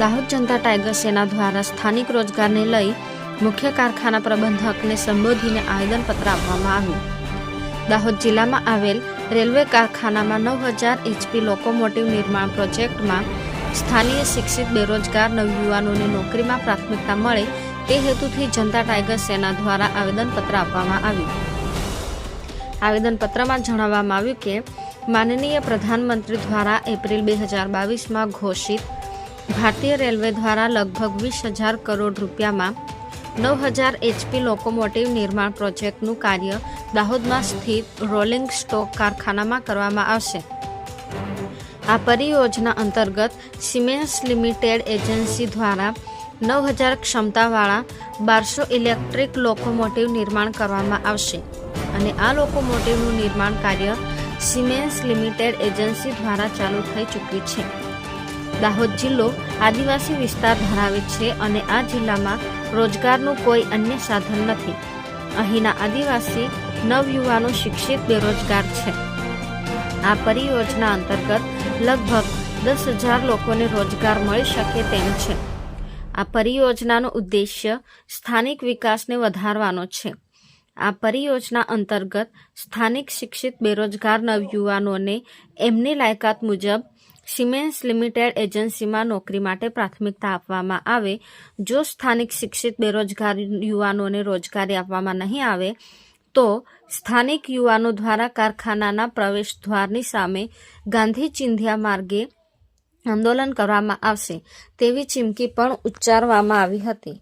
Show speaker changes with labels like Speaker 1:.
Speaker 1: દાહોદ જનતા tiger સેના દ્વારા સ્થાનિક રોજગારને લઈ મુખ્ય કારખાના પ્રબંધકને સંબોધીને આવેદનપત્ર આપવામાં આવ્યું. દાહોદ જિલ્લામાં આવેલ રેલવે કારખાનામાં નવ હજાર એચપી લોકોમોટિવ નિર્માણ પ્રોજેક્ટમાં સ્થાનીય શિક્ષિત બેરોજગાર નવયુવાનોને નોકરીમાં પ્રાથમિકતા મળે તે હેતુથી જનતા ટાઈગર સેના દ્વારા આવેદનપત્ર આપવામાં આવ્યું. આવેદનપત્રમાં જણાવવામાં આવ્યું કે, માનનીય પ્રધાનમંત્રી દ્વારા એપ્રિલ બે હજાર બાવીસમાં ઘોષિત ભારતીય રેલવે દ્વારા લગભગ વીસ હજાર કરોડ રૂપિયામાં નવ હજાર એચપી લોકોમોટિવ નિર્માણ પ્રોજેક્ટનું કાર્ય દાહોદમાં સ્થિત રોલિંગ સ્ટોક કારખાનામાં કરવામાં આવશે. આ પરિયોજના અંતર્ગત સિમેન્સ લિમિટેડ એજન્સી દ્વારા નવ હજાર ક્ષમતાવાળા બારસો ઇલેક્ટ્રિક લોકોમોટિવ નિર્માણ કરવામાં આવશે અને આ લોકોમોટિવનું નિર્માણ કાર્ય સિમેન્સ લિમિટેડ એજન્સી દ્વારા ચાલુ થઈ ચૂક્યું છે. દાહોદ જિલ્લો આદિવાસી વિસ્તાર ધરાવે છે અને આ જિલ્લામાં રોજગારનું કોઈ અન્ય સાધન નથી. અહીંના આદિવાસી નવયુવાનો શિક્ષિત બેરોજગાર છે. આ પરિયોજના અંતર્ગત લગભગ દસ હજાર લોકોને રોજગાર મળી શકે તેમ છે. આ પરિયોજનાનો ઉદ્દેશ્ય સ્થાનિક વિકાસને વધારવાનો છે. આ પરિયોજના અંતર્ગત સ્થાનિક શિક્ષિત બેરોજગાર નવયુવાનોને એમની લાયકાત મુજબ સિમેન્સ લિમિટેડ એજન્સીમાં નોકરી માટે પ્રાથમિકતા આપવામાં આવે. જો સ્થાનિક શિક્ષિત બેરોજગાર યુવાનોને રોજગારી આપવામાં નહીં આવે, તો સ્થાનિક યુવાનો દ્વારા કારખાનાના પ્રવેશ દ્વારની સામે ગાંધી ચિંધ્યા માર્ગે આંદોલન કરવામાં આવશે તેવી ચીમકી પણ ઉચ્ચારવામાં આવી હતી.